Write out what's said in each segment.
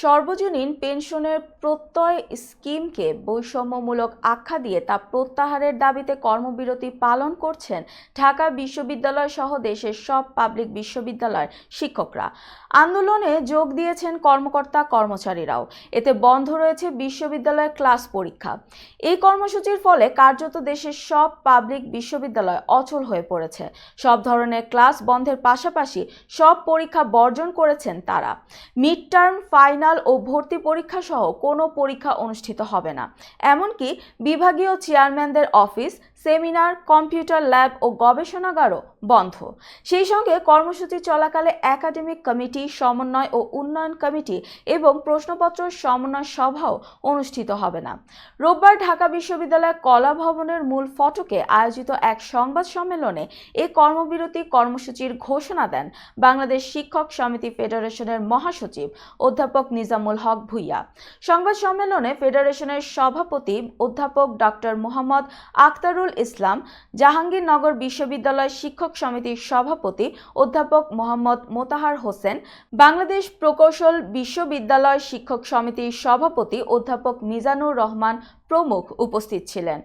সর্বজনীন পেনশনের প্রত্যয় স্কিমকে বৈষম্যমূলক আখ্যা দিয়ে তা প্রত্যাহারের দাবিতে কর্মবিরতি পালন করছেন ঢাকা বিশ্ববিদ্যালয় সহ দেশের সব পাবলিক বিশ্ববিদ্যালয়ের শিক্ষকরা। আন্দোলনে যোগ দিয়েছেন কর্মকর্তা কর্মচারীরাও। এতে বন্ধ রয়েছে বিশ্ববিদ্যালয়ের ক্লাস পরীক্ষা। এই কর্মসূচির ফলে কার্যত দেশের সব পাবলিক বিশ্ববিদ্যালয় অচল হয়ে পড়েছে। সব ধরনের ক্লাস বন্ধের পাশাপাশি সব পরীক্ষা বর্জন করেছেন তারা। মিড টার্ম ফাইনাল ও ভর্তি পরীক্ষা সহ কোনো পরীক্ষা অনুষ্ঠিত হবে না। এমনকি বিভাগীয় চেয়ারম্যানদের অফিস, সেমিনার, কম্পিউটার ল্যাব ও গবেষণাগারও বন্ধ। সেই সঙ্গে কর্মসূচি চলাকালে একাডেমিক কমিটি, সমন্বয় ও উন্নয়ন কমিটি এবং প্রশ্নপত্র সমন্বয় সভাও অনুষ্ঠিত হবে না। রোববার ঢাকা বিশ্ববিদ্যালয় কলা ভবনের মূল ফটকে আয়োজিত এক সংবাদ সম্মেলনে এ কর্মবিরতি কর্মসূচির ঘোষণা দেন বাংলাদেশ শিক্ষক সমিতি ফেডারেশনের মহাসচিব অধ্যাপক নিজামুল হক ভুইয়া। সংবাদ সম্মেলনে ফেডারেশনের সভাপতি অধ্যাপক ডক্টর মোহাম্মদ আক্তারুল ইসলাম, জাহাঙ্গীরনগর বিশ্ববিদ্যালয় শিক্ষক সমিতির সভাপতি অধ্যাপক মোহাম্মদ মোতাহার হোসেন, বাংলাদেশ প্রকৌশল বিশ্ববিদ্যালয় শিক্ষক সমিতির সভাপতি অধ্যাপক মিজানুর রহমান প্রমুখ উপস্থিত ছিলেন।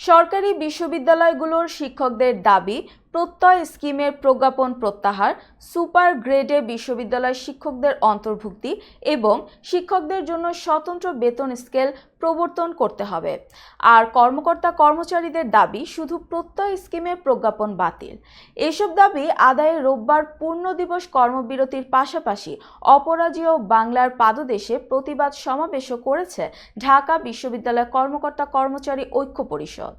সরকারি বিশ্ববিদ্যালয়গুলোর শিক্ষকদের দাবি, প্রত্যয় স্কিমের প্রজ্ঞাপন প্রত্যাহার, সুপার গ্রেডে বিশ্ববিদ্যালয় শিক্ষকদের অন্তর্ভুক্তি এবং শিক্ষকদের জন্য স্বতন্ত্র বেতন স্কেল প্রবর্তন করতে হবে। আর কর্মকর্তা কর্মচারীদের দাবি, শুধু প্রত্যয় স্কিমের প্রজ্ঞাপন বাতিল। এসব দাবি আদায়ে রোববার পূর্ণ দিবস কর্মবিরতির পাশাপাশি অপরাজেয় বাংলার পাদদেশে প্রতিবাদ সমাবেশও করেছে ঢাকা বিশ্ববিদ্যালয় কর্মকর্তা কর্মচারী ঐক্য পরিষদ।